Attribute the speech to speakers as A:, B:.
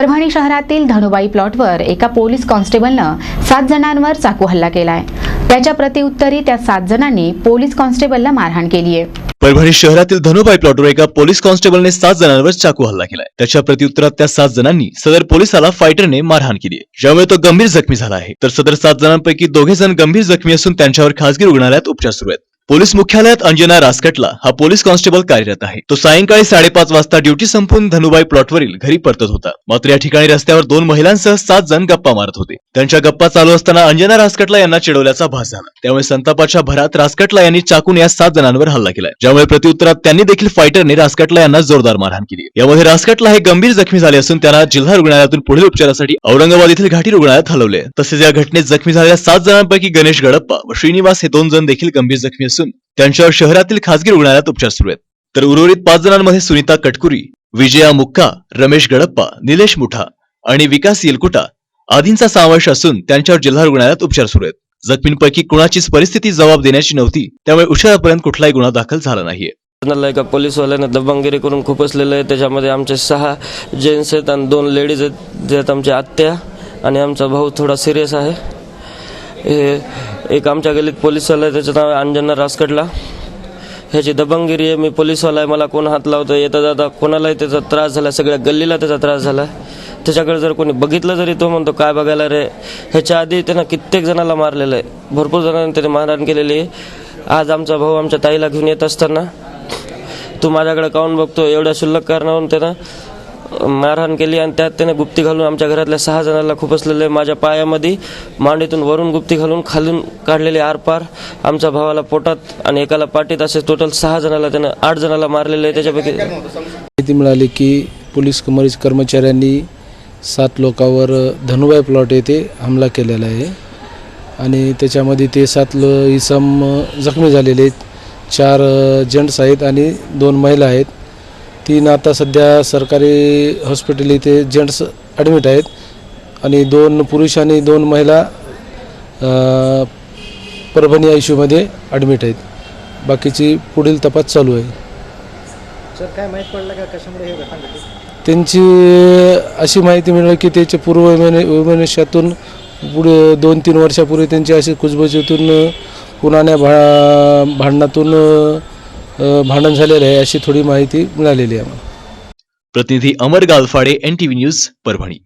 A: परभणी शहरातील धनुबाई प्लॉटवर एका पोलीस कॉन्स्टेबलनं सात जणांवर चाकू हल्ला केलाय. त्याच्या प्रतिउत्तरी त्या सात जणांनी पोलीस कॉन्स्टेबलला मारहाण केली आहे.
B: परभणी शहरातील धनुबाई प्लॉटवर एका पोलीस कॉन्स्टेबलने सात जणांवर चाकू हल्ला केलाय. त्याच्या प्रत्युत्तरात त्या सात जणांनी सदर पोलिसाला फायटरने मारहाण केली आहे. ज्यामुळे तो गंभीर जखमी झाला आहे. तर सदर सात जणांपैकी दोघे जण गंभीर जखमी असून त्यांच्यावर खासगी रुग्णालयात उपचार सुरू आहेत. पोलीस मुख्यालयात अंजना रासकटला हा पोलीस कॉन्स्टेबल कार्यरत आहे. तो सायंकाळी साडेपाच वाजता ड्युटी संपून धनुबाई प्लॉटवरील घरी परतत होता. मात्र या ठिकाणी रस्त्यावर दोन महिलांसह सात जण गप्पा मारत होते. त्यांच्या गप्पा चालू असताना अंजना रासकटला यांना चिडवल्याचा भास झाला. त्यामुळे संतापाच्या भरात रासकटला यांनी चाकून या सात जणांवर हल्ला केला ज्यामुळे प्रत्युत्तरात त्यांनी देखील फायटरने रासकटला यांना जोरदार मारहाण केली यामध्ये रासकटला हे गंभीर जखमी झाले असून त्यांना जिल्हा रुग्णालयातून पुढील उपचारासाठी औरंगाबाद येथील घाटी रुग्णालयात हलवले तसेच या घटनेत जखमी झालेल्या सात जणांपैकी गणेश गडप्पा व श्रीनिवास हे दोन जण देखील गंभीर जखमी असून त्यांच्यावर शहरातील खासगी रुग्णालयात उपचार सुरू आहेत. तर उर्वरित पाच जणांमध्ये सुनीता कटकुरी विजया मुक्का रमेश गडप्पा निलेश मुठा आणि विकास येलकुटा आदींचा समावेश असून त्यांच्यावर जिल्हा रुग्णालयात उपचार सुरू आहेत. जखमींपैकी कुणाचीच परिस्थिती जबाब देण्याची नव्हती त्यामुळे उशिरापर्यंत कुठलाही गुन्हा दाखल झाला नाहीये.
C: एका पोलीसवाल्यानं दबंगिरी करून खुपसलेलं आहे. त्याच्यामध्ये आमचे सहा जेंट्स आहेत आणि दोन लेडीज आहेत. जे आहेत आमच्या आत्या आणि आमचा भाऊ थोडा सिरियस आहे. हे एक आमच्या गलीत पोलीसवाला आहे त्याचं नाव आहे अंजना रासकडला ह्याची दबंगिरी आहे मी पोलीसवाला आहे मला कोण हात लावतो येता जाता कोणालाही त्याचा त्रास झाला सगळ्या गल्लीला त्याचा त्रास झाला. त्याच्याकडे जर कोणी बघितलं जरी तो म्हणतो काय बघायला रे? ह्याच्या आधी त्यानं कित्येक जणाला मारलेलं आहे. भरपूर जणांनी त्याने मारहाण केलेली आहे. आज आमचा भाऊ आमच्या ताईला घेऊन येत असताना तू माझ्याकडे काऊन बघतो एवढ्या शुल्लक कारणावरून त्यानं मारहाण केली आणि त्यात त्याने गुप्ती घालून आमच्या घरातल्या सहा जणांना खुपसलेले माझ्या पायामध्ये मांडीतून वरून गुप्ती घालून खालून काढलेले आरपार आमच्या भावाला पोटात आणि एकाला पाठीत असे टोटल सहा जणाला त्यानं आठ जणाला मारलेले आहे. त्याच्यापैकी
D: माहिती मिळाली की पोलीस कमरीज कर्मचाऱ्यांनी सात लोकांवर धनुबाई प्लॉट येथे हमला केलेला आहे. आणि त्याच्यामध्ये ते सात इसम जखमी झालेले आहेत. चार जेंट्स आहेत आणि दोन महिला आहेत. तीन आता सध्या सरकारी हॉस्पिटल इथे जेंट्स ॲडमिट आहेत. आणि दोन पुरुष आणि दोन महिला परभणी आयमध्ये ॲडमिट आहेत. बाकीची पुढील तपास चालू आहे.
E: सर काय माहीत पडलं का? कशामुळे हे घटना घडली?
D: त्यांची अशी माहिती मिळाली की त्याच्या पूर्व विमान विमानशातून पुढे दोन तीन वर्षापूर्वी त्यांची अशी कुजबुजीतून पुराण्या भा भांडणातून भांडण झालेलं आहे अशी थोडी माहिती मिळालेली आहे आम्हाला.
B: प्रतिनिधी Amar Galphade and T V news Parbhani.